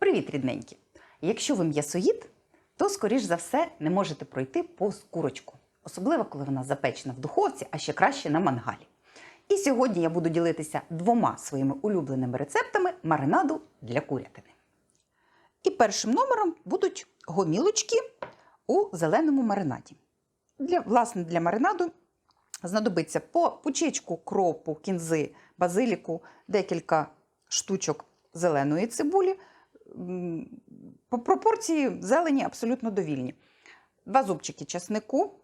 Привіт, рідненькі! Якщо ви м'ясоїд, то, скоріш за все, не можете пройти повз курочку, особливо коли вона запечена в духовці, а ще краще на мангалі. І сьогодні я буду ділитися двома своїми улюбленими рецептами маринаду для курятини. І першим номером будуть гомілочки у зеленому маринаді. Для, власне, для маринаду знадобиться по пучечку кропу, кінзи, базиліку, декілька штучок зеленої цибулі. По пропорції зелені абсолютно довільні. Два зубчики часнику,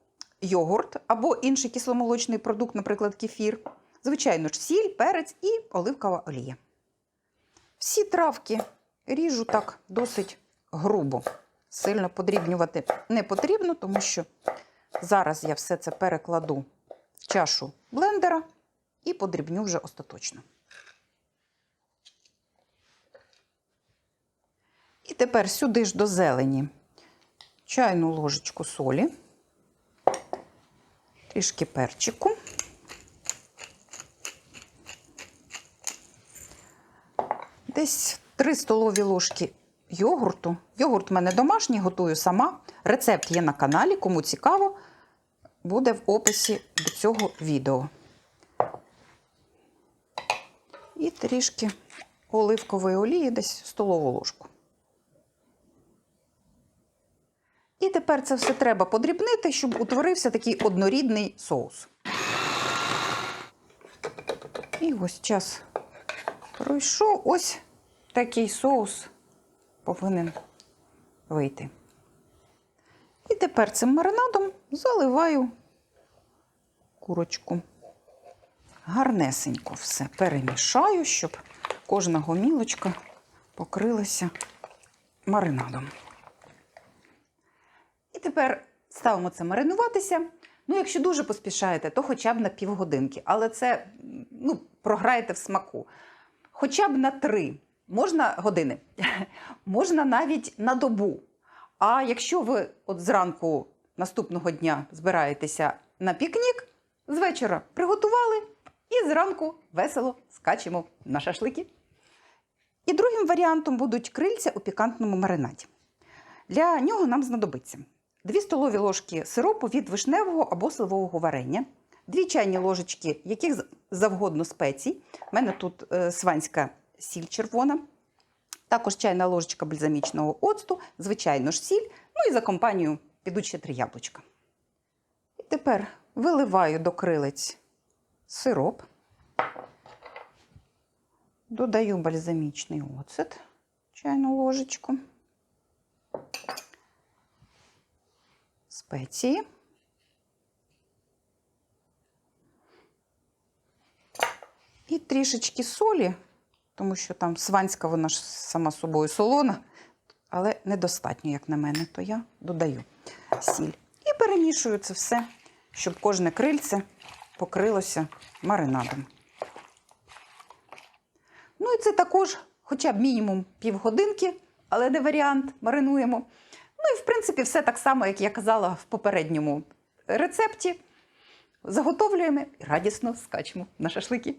йогурт або інший кисломолочний продукт, наприклад, кефір. Звичайно ж, сіль, перець і оливкова олія. Всі травки ріжу так досить грубо. Сильно подрібнювати не потрібно, тому що зараз я все це перекладу в чашу блендера і подрібню вже остаточно. І тепер сюди ж до зелені чайну ложечку солі, трішки перчику. Десь 3 столові ложки йогурту. Йогурт в мене домашній, готую сама. Рецепт є на каналі, кому цікаво, буде в описі до цього відео. І трішки оливкової олії, десь столову ложку. І тепер це все треба подрібнити, щоб утворився такий однорідний соус. І ось час пройшов. Ось такий соус повинен вийти. І тепер цим маринадом заливаю курочку. Гарнесенько все перемішаю, щоб кожна гомілочка покрилася маринадом. Тепер ставимо це маринуватися. Ну, якщо дуже поспішаєте, то хоча б на півгодинки. Але це ну, програєте в смаку. Хоча б на три можна години, можна навіть на добу. А якщо ви от зранку наступного дня збираєтеся на пікнік, з вечора приготували і зранку весело скачемо на шашлики. І другим варіантом будуть крильця у пікантному маринаді. Для нього нам знадобиться 2 столові ложки сиропу від вишневого або сливового варення, 2 чайні ложечки яких завгодно спецій. У мене тут е, сванська сіль червона, також чайна ложечка бальзамічного оцту, звичайно ж сіль, ну і за компанію підуть ще 3 яблучка. І тепер виливаю до крилець сироп, додаю бальзамічний оцет, чайну ложечку. Спеції. І трішечки солі, тому що там сванська вона ж сама собою солона, але недостатньо, як на мене, то я додаю сіль. І перемішую це все, щоб кожне крильце покрилося маринадом. Ну і це також хоча б мінімум півгодинки, але не варіант, маринуємо. Ну і, в принципі, все так само, як я казала в попередньому рецепті. Заготовлюємо і радісно скачемо на шашлики.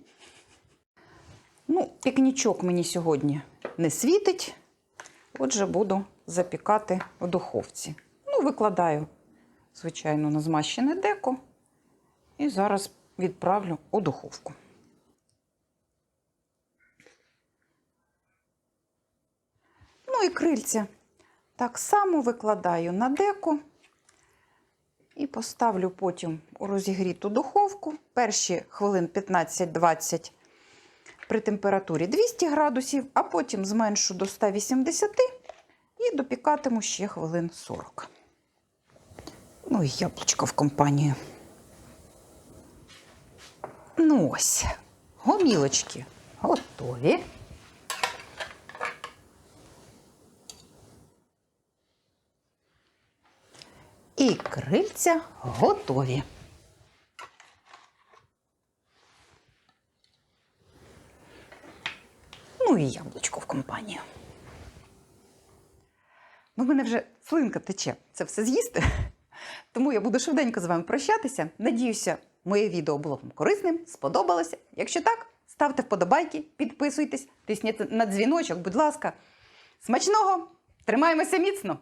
Ну, пікнічок мені сьогодні не світить, отже, буду запікати в духовці. Ну, викладаю, звичайно, на змащене деко і зараз відправлю у духовку. Ну і крильця так само викладаю на деко і поставлю потім у розігріту духовку. Перші хвилин 15-20 при температурі 200 градусів, а потім зменшу до 180 і допікатиму ще хвилин 40. Ну і яблучко в компанію. Ну ось, гомілочки готові. І крильця готові. Ну і яблучко в компанію. Ну, в мене вже слинка тече це все з'їсти. Тому я буду швиденько з вами прощатися. Надіюся, моє відео було вам корисним, сподобалося. Якщо так, ставте вподобайки, підписуйтесь, тисніть на дзвіночок, будь ласка. Смачного! Тримаємося міцно!